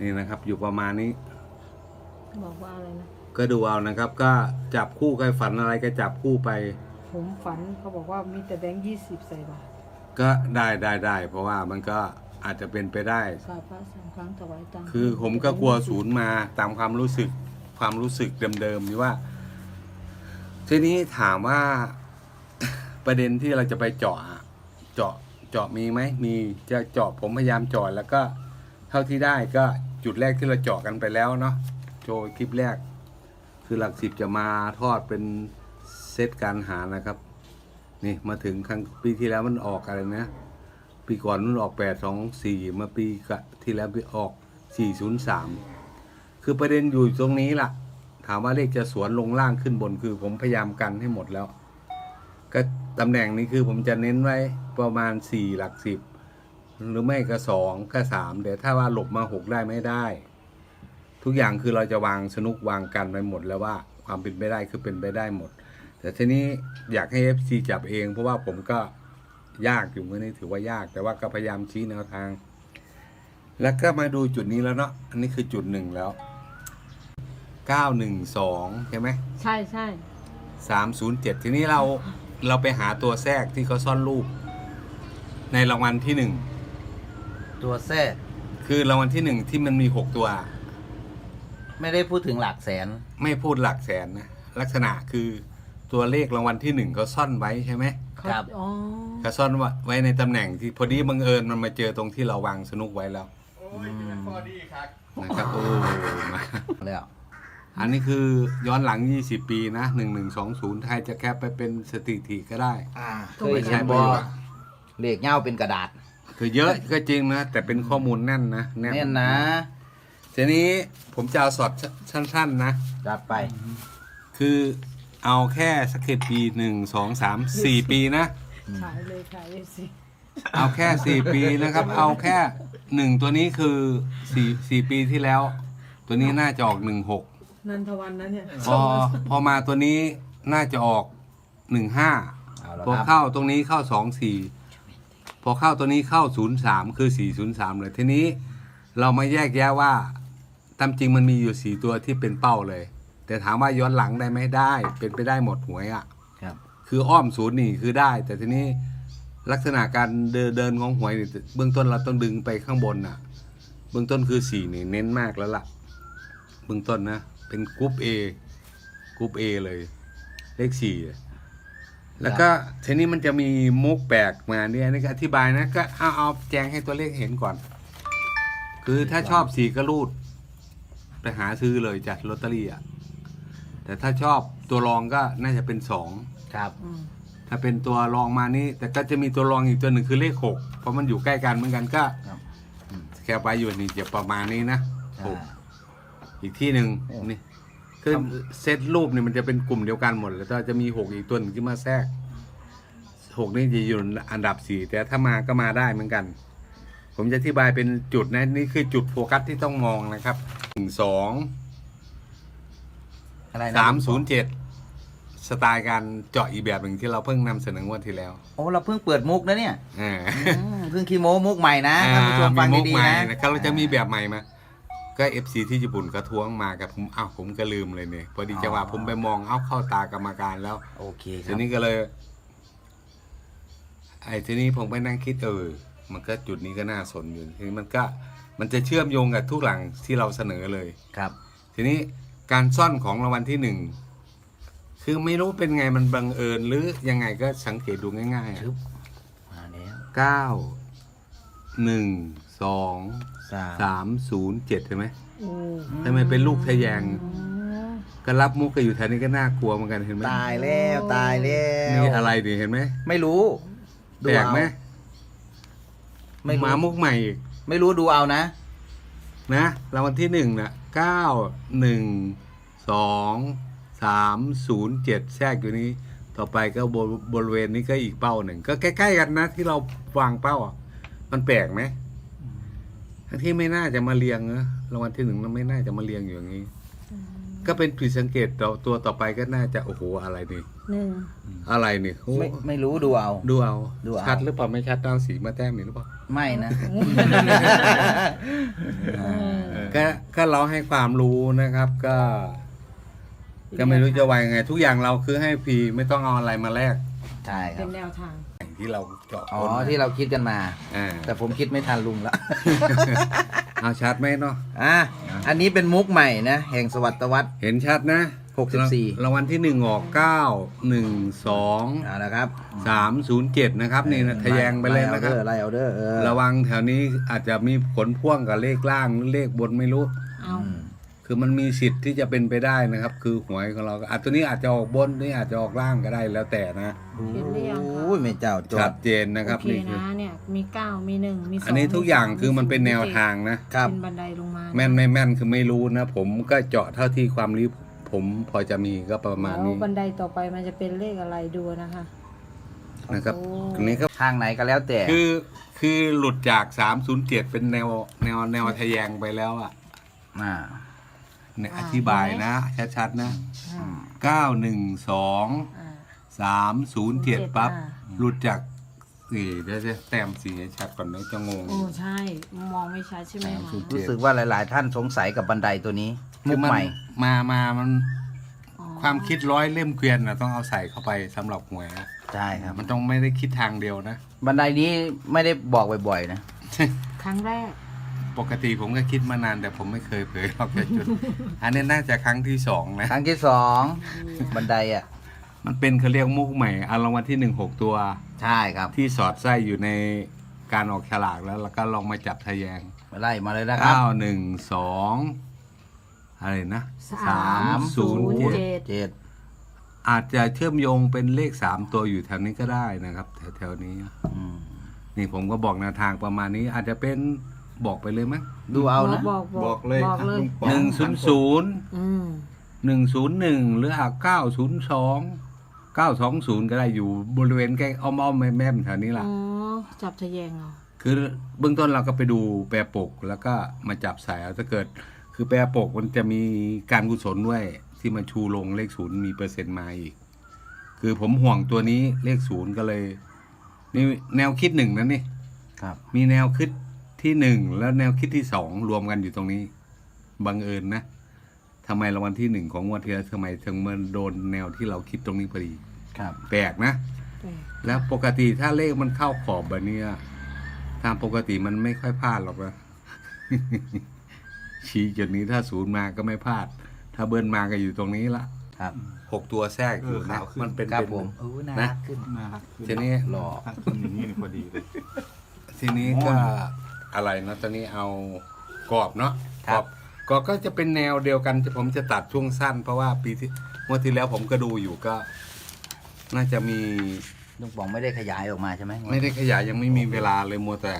นี่นะครับ อยู่ประมาณนี้ บอกว่าอะไรนะก็ดูเอานะครับ ก็จับคู่ใครฝันอะไรก็จับคู่ไป ผมฝันเขาบอกว่ามีแต่แบงค์ยี่สิบใส่บาตรก็ได้ได้ได้เพราะว่ามันก็อาจจะเป็นไปได้สาพระสามครั้งถวายตังค์คือผมก็กลัวศูนย์มาตามความรู้สึกความรู้สึกเดิมๆนี่ว่า ทีนี้ถามว่า ประเด็นที่เราจะไปเจาะอะเจาะเจาะมีไหมมีจะเจาะผมพยายามเจาะแล้วก็ เท่าที่ได้ก็จุดแรกที่เราเจาะกันไปแล้วเนาะโจคลิปแรก คือหลักสิบจะมาทอดเป็นเซตการหานะครับ นี่มาถึงครั้งปีที่แล้วมันออกอะไรนะ ปีก่อนมันออกแปดสองสี่มาปีกที่แล้วไปออกสี่ศูนย์สามคือประเด็นอยู่ตรงนี้ล่ะ ถามว่าเลขจะสวนลงล่างขึ้นบนคือผมพยายามกันให้หมดแล้ว ก็ตำแหน่งนี้คือผมจะเน้นไว้ประมาณสี่หลักสิบ หรือไม่ก็สองก็สามแต่ถ้าว่าหลบมาหกได้ไม่ได้ ทุกอย่างคือเราจะวางสนุกวางกันไปหมดแล้วว่าความเป็นไปได้คือเป็นไปได้หมด แต่ทีนี้อยากให้ FC จับเอง เพราะว่าผมก็ยากอยู่เมื่อนี้ถือว่ายาก แต่ว่าก็พยายามชี้แนวทาง แล้วก็มาดูจุดนี้แล้วเนาะอันนี้คือจุดหนึ่งแล้วเก้าหนึ่งสองใช่ไหมใช่ใช่สามศูนย์เจ็ดทีนี้เราเราไปหาตัวแทรกที่เขาซ่อนรูป ในรางวัลที่หนึ่ง ตัวแทรกคือรางวัลที่หนึ่งที่มันมีหกตัว ไม่ได้พูดถึงหลักแสน ไม่พูดหลักแสนนะลักษณะคือตัวเลขรางวัลที่หนึ่งเขาซ่อนไว้ใช่ไหมเขาครับอ๋อเขาซ่อนไว้ในตำแหน่งที่พอดีบังเอิญมันมาเจอตรงที่เราวางสนุกไว้แล้วโอ้ยเป็นพอดีครับนะครับโอ้มาแล้วอันนี้คือย้อนหลัง 20 ปีนะ 1120 ไทยจะแคปไปเป็นสถิติก็ได้ อ่าเคไม่ยใช่เห็นประบอโยชน์เลขเง่าเป็นกระดาษ คือเยอะก็จริงนะ แต่เป็นข้อมูลแน่นนะแน่นนะทีนี้ผมจะเอาสอดสั้น ๆ นะจัดไป คือเอาแค่สเก็ตปีหนึ่งสองสามสี่ปีนะ ขายเลยขายเลยสิเอาแค่สี่ปีนะครับ เอาแค่หนึ่งตัวนี้คือสี่สี่ปีที่แล้ว ตัวนี้น่าจะออกหนึ่งหกนันทวันนะเนี่ยพอพอมาตัวนี้น่าจะออกหนึ่งห้าเอาละพอครับเข้าตรงนี้เข้าสองสี่ พอเข้าตัวนี้เข้าศูนย์สามคือสี่ศูนย์สามเลยทีนี้เรามาแยกแยะว่าตามจริงมันมีอยู่สี่ตัวที่เป็นเป้าเลย แต่ถามว่าย้อนหลังได้ไหมได้ เป็นไปได้หมดหวยอะครับ คืออ้อมศูนย์นี่คือได้ แต่ทีนี้ลักษณะการเดินเดินของหวยนี่เบื้องต้นเราต้องดึงไปข้างบนน่ะ เบื้องต้นคือสี่นี่เน้นมากแล้วล่ะ เบื้องต้นนะ เป็นกรุ๊ป A กรุ๊ป A เลย เลขสี่ แล้วก็ทีนี้มันจะมีมุกแปลกมาเนี่ยอันนี่ก็อธิบายนะก็เอาเอาแจงให้ตัวเลขเห็นก่อน คือถ้าชอบสี่ก็รูด ไปหาซื้อเลยจากลอตเตอรี่อะแต่ถ้าชอบตัวรองก็น่าจะเป็นสองครับอืมถ้าเป็นตัวรองมานี่ แต่ก็จะมีตัวรองอีกตัวหนึ่งคือเลขหกเพราะมันอยู่ใกล้กันเหมือนกันก็ครับแค่ไปอยู่นี่จะประมาณนี้นะหกอ่าอีกที่หนึ่งโอ้นี่ คือครับเซตรูปนี่มันจะเป็นกลุ่มเดียวกันหมด แล้วก็จะมีหกอีกตัวหนึ่งที่มาแทรกหกนี่จะอยู่อันดับสี่แต่ถ้ามาก็มาได้เหมือนกัน ผมจะอธิบายเป็นจุดนะนี่คือจุดโฟกัสที่ต้องมองนะครับหนึ่งสองอะไรนะสามศูนย์เจ็ดสไตล์การเจาะอีกแบบหนึ่งที่เราเพิ่งนำเสนองวันที่แล้วโอ้เราเพิ่งเปิดมุกนะเนี่ยอ่า อืมเพิ่งคีโมมุกใหม่นะท่านผู้ชมฟังมีมุกดีใหม่ๆนะนะครับเราจะมีแบบใหม่มา ก็เอฟซีที่ญี่ปุ่นก็ท้วงมากับผมอ้าวผมก็ลืมเลยเนี่ยพอดีจังหวะผมไปมองเอ้าเข้าตากรรมการแล้ว โอเคคทีรับ นี้ก็เลย ไอ้ทีนี้ผมไปนั่งคิดเออ มันก็จุดนี้ก็น่าสนอยู่ทีนี้มันก็มันจะเชื่อมโยงกับทุกหลังที่เราเสนอเลย ครับ ทีนี้การซ่อนของรางวัลที่หนึ่งคือไม่รู้เป็นไงมันบังเอิญหรือยังไงก็สังเกตดูง่ายๆอะชึบ มาแล้วเก้าหนึ่งสอง สาม สามศูนย์เจ็ดใช่ไหมโอ้ทำไมเป็นลูกทะแยงอ๋อก็รับมุกก็อยู่แถวนี้ก็น่ากลัวเหมือนกันเห็นไหมตายแล้วตายแล้วนี่อะไรดิเห็นไหมไม่รู้แปลกไหมไม่หมารู้มุกใหม่อีกไม่รู้ดูเอานะ นะรางวัลที่หนึ่งนะเก้าหนึ่งสองสามศูนย์เจ็ดแทรกอยู่นี้ ต่อไปก็บริบริเวณนี้ก็อีกเป้าหนึ่งก็ใกล้ๆกันนะที่เราวางเป้าอะมันแปลกไหม ทั้งที่ไม่น่าจะมาเรียงนะรางวัลที่หนึ่งมันไม่น่าจะมาเรียงอยู่อย่างนี้ ก็เป็นผิดสังเกตต่อตัวต่อไปก็น่าจะโอ้โหอะไรนี่หนึ่งอะไรนี่โอ้ไม่ไม่รู้ดูเอา ดูเอาดูเอา ชัดหรือเปล่าไม่ชัดตามสีมาแต้มนี่หรือเปล่าไม่นะเออก็เราให้ความรู้นะครับก็ ก็ไม่รู้จะว่ายังไง ทุกอย่างเราคือให้ฟรีไม่ต้องเอาอะไรมาแลกใช่คเป็รับ นแนวทางอย่าง ที่เราเจาะอ๋อก้นมาที่เราคิดกันมา อ่าแต่ผมคิดไม่ทันลุงละ เอาชัดไหมเนาะ อะอันนี้เป็นมุกใหม่นะ แห่งสวัสดวัต เห็นชัดนะ64รางวัลที่หนึ่งออกเก้าหนึ่งสองเอาละครับสามศูนย์เจ็ดนะครับ นี่นะทะแยงไปเลยนะครับ ไล่เอาเด้อไล่เอาเด้อเออระวังแถวนี้อาจจะมีผลพ่วงกับเลขล่างหรือเลขบนไม่รู้ เอา อืม คือมันมีสิทธิ์ที่จะเป็นไปได้นะครับ คือหวยของเราอาจตัวนี้อาจจะออกบนนี่อาจจะออกล่างก็ได้แล้วแต่นะเห็นหรือยังคะ โอ้ยแม่เจ้าจชัดดเจนนะครับโอเคนี่คือนะเนี่ยมีเก้ามีหนึ่งมีสองอันนี้ทุกอย่างมีสคือมันเป็นแนวทางนะ ครับ เป็นบันไดลงมาแม่นไม่แม่นคือไม่รู้นะ ผมก็เจาะเท่าที่ความรู้ผมพอจะมีก็ประมาณแล้วนี้บันไดต่อไปมันจะเป็นเลขอะไรดูนะคะนะครับโอ้อันนี้ก็ทางไหนก็แล้วแต่ คือคือหลุดจาก 307 เป็นแนวแนวแนวทะแยงไปแล้วอะ อ่า เนี่ยอธิบายนะ ชัดๆนะอ่า912อ่า307ปั๊บอ่าหลุดจากนี่เดี๋ยวจะแต้มสีให้ชัดก่อนนะจะงง โอ้ใช่ มองไม่ชัดใช่ไหมคะ30รู้สึกว่าหลาย ๆ ท่านสงสัยกับบันไดตัวนี้มุกคือใหม่มามามันอ๋อความคิดร้อยเล่มเกวียนนะต้องเอาใส่เข้าไปสำหรับหวยนะใช่ครับมันต้องไม่ได้คิดทางเดียวนะ บันไดนี้ไม่ได้บอกบ่อย ๆ นะ ครั้งแรก ปกติผมก็คิดมานานแต่ผมไม่เคยเผยหรอกแต่จุด อันนี้น่าจะครั้งที่สองนะ ครั้งที่สองบันไดอะ มันเป็นเขาเรียกมุกใหม่อารางวัลที่หนึ่งหกตัว ใช่ครับ ที่สอดไส้อยู่ในการออกฉลากแล้ว แล้วก็ลองมาจับทะแยงมาไล่มาเลยนะครับเก้าหนึ่งสองอะไรนะสามศูนย์เจ็ดเจ็ดเจ็ดอาจจะเชื่อมโยงเป็นเลขสามตัวอยู่แถวนี้ก็ได้นะครับ แถวๆนี้อืมนี่ผมก็บอกแนวทางประมาณนี้อาจจะเป็น บอกไปเลยมั้ยดูเอานะ บอกบอกบอกเลยบอกเลยหนึ่งศูนย์ศูนย์อืมหนึ่งศูนย์หนึ่งหรืออาเก้าศูนย์สองเก้าสองศูนย์ก็ได้อยู่บริเวณใกล้อ้อมๆแม่มๆแถวนี้แหละอ๋อจับทะแยงเอาคือเบื้องต้นเราก็ไปดูแปรปกแล้วก็มาจับใส่เอาถ้าเกิด คือแปรปกมันจะมีการกุศลด้วย ที่มาชูลงเลขศูนย์มีเปอร์เซ็นต์มาอีก คือผมห่วงตัวนี้เลขศูนย์ก็เลย นี่แนวคิดหนึ่งนะนี่ ครับ มีแนวคิด ที่หนึ่งแล้วแนวคิดที่สองรวมกันอยู่ตรงนี้ บังเอิญนะทำไมรางวัลที่หนึ่งของงวันที่แล้วทำไมถึงมาโดนแนวที่เราคิดตรงนี้พอดี ครับ แปลกนะแปลกแล้วปกติถ้าเลขมันเข้าขอบแบบเนี้ยตามปกติมันไม่ค่อยพลาดหรอกนะ ชี้จุดนี้ถ้าศูนย์มาก็ไม่พลาด ถ้าเบิ้ลมาก็อยู่ตรงนี้ละ ครับ หกตัวแทรกอยู่เออนะขาวขึ้นมันเป็นครับเป็นผมโอ้น่านะรักขึ้นน่ารักขึ้นทีนี้หล่อตั้งขึ้นอย่างนี้นี่พอดีเลยทีนี้ก็ อะไรเนาะตอนนี้เอากรอบเนาะครับกรอบก็จะเป็นแนวเดียวกันที่ผมจะตัดช่วงสั้น เพราะว่าปีที่เมื่อที่แล้วผมก็ดูอยู่ก็ น่าจะมีลุงป๋องไม่ได้ขยายออกมาใช่ไหม ไม่ได้ขยายยังไม่มีเวลาเลยมัวแต่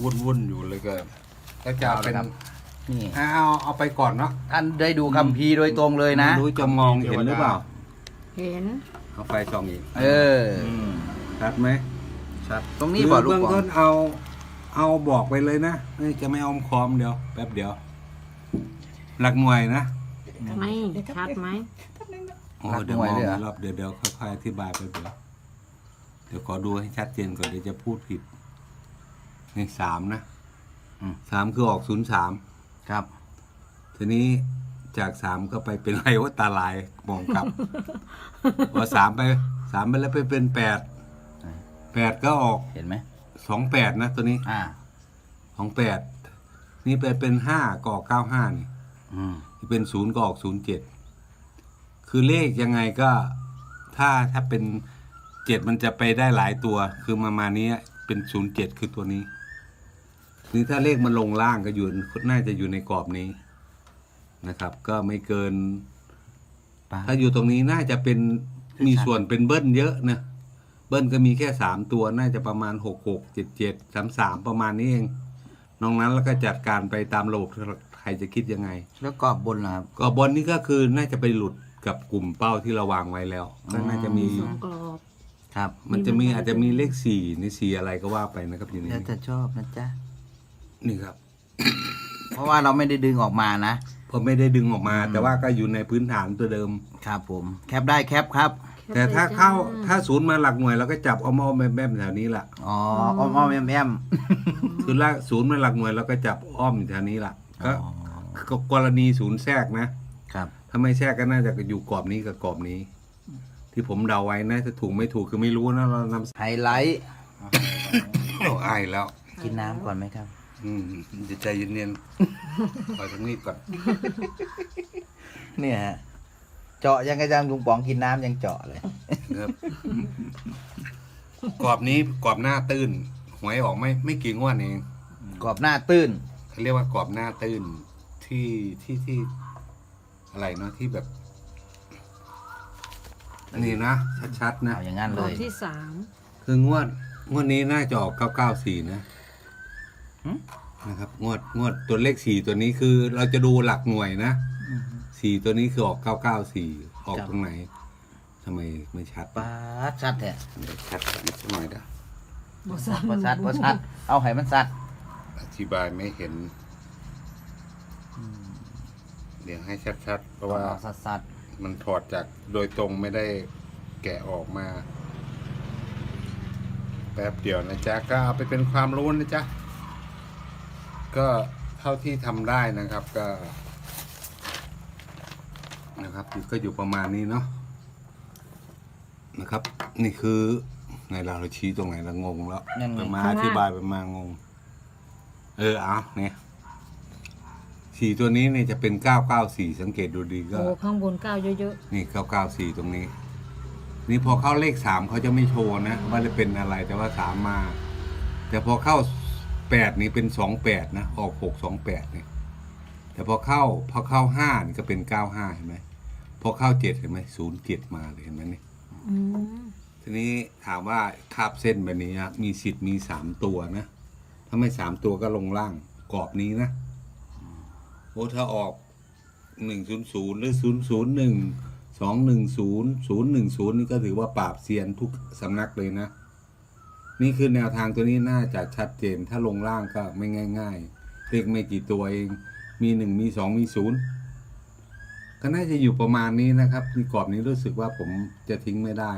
วุ่นวุ่นๆอยู่เลยก็ก็จะเอาเป็นเอาละครับ นี่เอาเอาเอาไปก่อนเนาะท่านได้ดูคัมภีร์โดยตรงเลยนะ ไม่รู้จะมองเห็นหรือเปล่า เห็น เอาไฟส่องอีกเออ ชัดไหมชัดตรงนี้บอกคือลุงเบื้องป๋องต้นเอา เอาบอกไปเลยนะนี่จะไม่อมคอมเดียวแป๊บเดียว หลักหน่วยนะไม่ชัดไหมโอ้เดี๋ยวมองรอบเดี๋ยวเดี๋ยวค่อยๆอธิบายไปเดี๋ยวเดี๋ยวขอดูให้ชัดเจนก่อนเดี๋ยวจะพูดผิดนี่สามนะสามคือออกศูนย์สาม ครับ ทีนี้จากสามก็ไปเป็นไรว่าตาลายมองกลับ พอสามไปสามไปแล้วไปเป็นแปดแปดก็ออกเห็นไหม สองแปดนะตัวนี้อ่า สองแปดนี่ไปเป็นห้าก็ออกเก้าห้านี่อืมที่เป็นศูนย์ก็ออกศูนย์เจ็ดคือเลขยังไงก็ถ้าถ้าเป็นเจ็ดมันจะไปได้หลายตัว คือมามานี้เป็นศูนย์เจ็ดคือตัวนี้ นี่ถ้าเลขมันลงล่างก็อยู่น่าจะอยู่ในกรอบนี้นะครับ ก็ไม่เกินปะถ้าอยู่ตรงนี้น่าจะเป็นมีส่วนเป็นเบิ้ลเยอะนะ เบิ้ลก็มีแค่สามตัวน่าจะประมาณหกหกเจ็ดเจ็ดสามสามประมาณนี้เองนอกนั้นแล้วก็จัดการไปตามระบบใครจะคิดยังไง แล้วกรอบบนล่ะครับก็บอลนี่ก็คือน่าจะไปหลุดกับกลุ่มเป้าที่เราวางไว้แล้วก็น่าจะมีสองกรอบ ครับ มันจะมีอาจจะมีเลขสี่ในสี่อะไรก็ว่าไปนะครับอยู่ในแล้วนี้แต่ชอบนะจ๊ะนี่ครับ เพราะว่าเราไม่ได้ดึงออกมานะผมไม่ได้ดึงออกมา แต่ว่าก็อยู่ในพื้นฐานตัวเดิม ครับผม แคปได้แคปครับ แต่ถ้าเข้าถ้าศูนย์มาหลักหน่วยเราก็จับเอามอแม่มๆแถวนี้แหละอ๋ออ้อมอ้อมแอมแอมคือละศูนย์มาหลักหน่วยเราก็จับอ้อมอยู่แถวนี้แหละก็อ๋อก็กรณีศูนย์แทรกนะครับถ้าไม่แทรกก็น่าจะอยู่กรอบนี้กับกรอบนี้ ที่ผมเดาไว้นะถ้าถูกไม่ถูกคือไม่รู้นะเรานำไฮไลท์เอาอายแล้ว กินน้ำก่อนไหมครับ อืมจะใจเย็นๆขอตรงนี้ก่อนเนี่ยฮะ เจาะยังกระจังลุงป๋องกินน้ำยังเจาะเลยนะครับกรอบนี้กรอบหน้าตื้นหวยออกไม่ไม่กี่งวดเองกรอบหน้าตื้น เขาเรียกว่ากรอบหน้าตื้นที่ที่ที่อะไรเนาะที่แบบนี่นะชัดๆนะ เอาอย่างนั้นกเลรอบย ที่สามคืองวดงวดนี้น่าจะออกเก้าเก้าสี่นะหืมนะครับ งวดงวดตัวเลขสี่ตัวนี้คือเราจะดูหลักหน่วยนะ สี่ตัวนี้คือออกเก้าเก้าสี่ออกตรงไหนทำไมไม่ชัดปาดชัดแท้เดี๋ยวชัดนิดหน่อยเด้อบ่ซัดพอชัดพอชัด เอาให้มันชัดอธิบายไม่เห็น เดี๋ยวให้ชัดๆเพราะว่าชัดชัดมันถอดจากโดยตรงไม่ได้แกะออกมา แป๊บเดียวนะจ๊ะ ก็เอาไปเป็นความรู้นะจ๊ะ ก็เท่าที่ทำได้นะครับ ก็ นะครับก็อยู่ประมาณนี้เนาะนะครับ นี่คือในเราเราชี้ตรงไหนเรางงแล้วยังไง ไปมาอธิบายไปมางง เออเอาเนี่ยสีตัวนี้เนี่ยจะเป็นเก้าเก้าสี่สังเกตดูดีก็ โอ้ข้างบนเก้าเยอะนี่เก้าเก้าสี่ตรงนี้ นี่พอเข้าเลขสามเขาจะไม่โชว์นะว่าจะเป็นอะไรแต่ว่าสามมา แต่พอเข้าแปดนี่เป็นสองแปดนะออกหกสองแปดเนี่ยแต่พอเข้าพอเข้าห้านี่ก็เป็นเก้าห้าเห็นไหม พอเข้าเจ็ดเห็นไหมศูนย์เจ็ดมาเลยเห็นไหมนี่ๆอืมทีนี้ถามว่าคาบเส้นแบบนี้ครับมีสิทธิ์มีสามตัวนะ ถ้าไม่สามตัวก็ลงล่างกรอบนี้นะโอ้ถ้าออกหนึ่งศูนย์ศูนย์หรือศูนย์ศูนย์หนึ่งสองหนึ่งศูนย์ศูนย์หนึ่งศูนย์นี่ก็ถือว่าปราบเซียนทุกสำนักเลยนะ นี่คือแนวทางตัวนี้น่าจะชัดเจน ถ้าลงล่างก็ไม่ง่าย ๆเลขไม่กี่ตัวเอง มีหนึ่งมีสองมีศูนย์ ก็น่าจะอยู่ประมาณนี้นะครับในกรอบนี้รู้สึกว่าผมจะทิ้งไม่ได้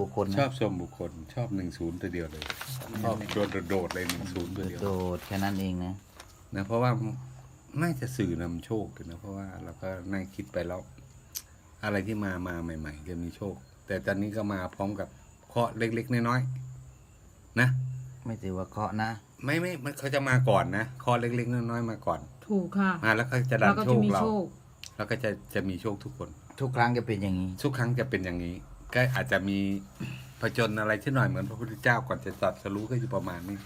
บุคคลชนะอบชมบุคคลชอบหนึ่งศูนย์ตัวเดียวเลยชอบโดดโดดๆเลยหนึ่งศูนย์ตัวเดียวโดดแค่นั้นเองนะ นะเพราะว่าน่าจะสื่อนำโชคกันนะเพราะว่าเราก็นั่งคิดไปแล้ว อะไรที่มามาใหม่ ๆ จะมีโชค แต่ตอนนี้ก็มาพร้อมกับเคราะห์เล็ก ๆ น้อยๆนะ ไม่ถือว่าเคราะห์นะ ไม่ไม่มันเขาจะมาก่อนนะเคราะห์เล็ก ๆ น้อยๆมาก่อน ถูกค่ะ มาแล้วก็จะดัเรานก็โชจะคมีเรา โชค แล้วก็จะจะมีโชคทุกคน ทุกครั้งจะเป็นอย่างนี้ ทุกครั้งจะเป็นอย่างนี้ ก็อาจจะมีผจญอะไรที่หน่อยเหมือนพระพุทธเจ้าก่อนจะตรัดสรู้ก็อยู่ประมาณนี้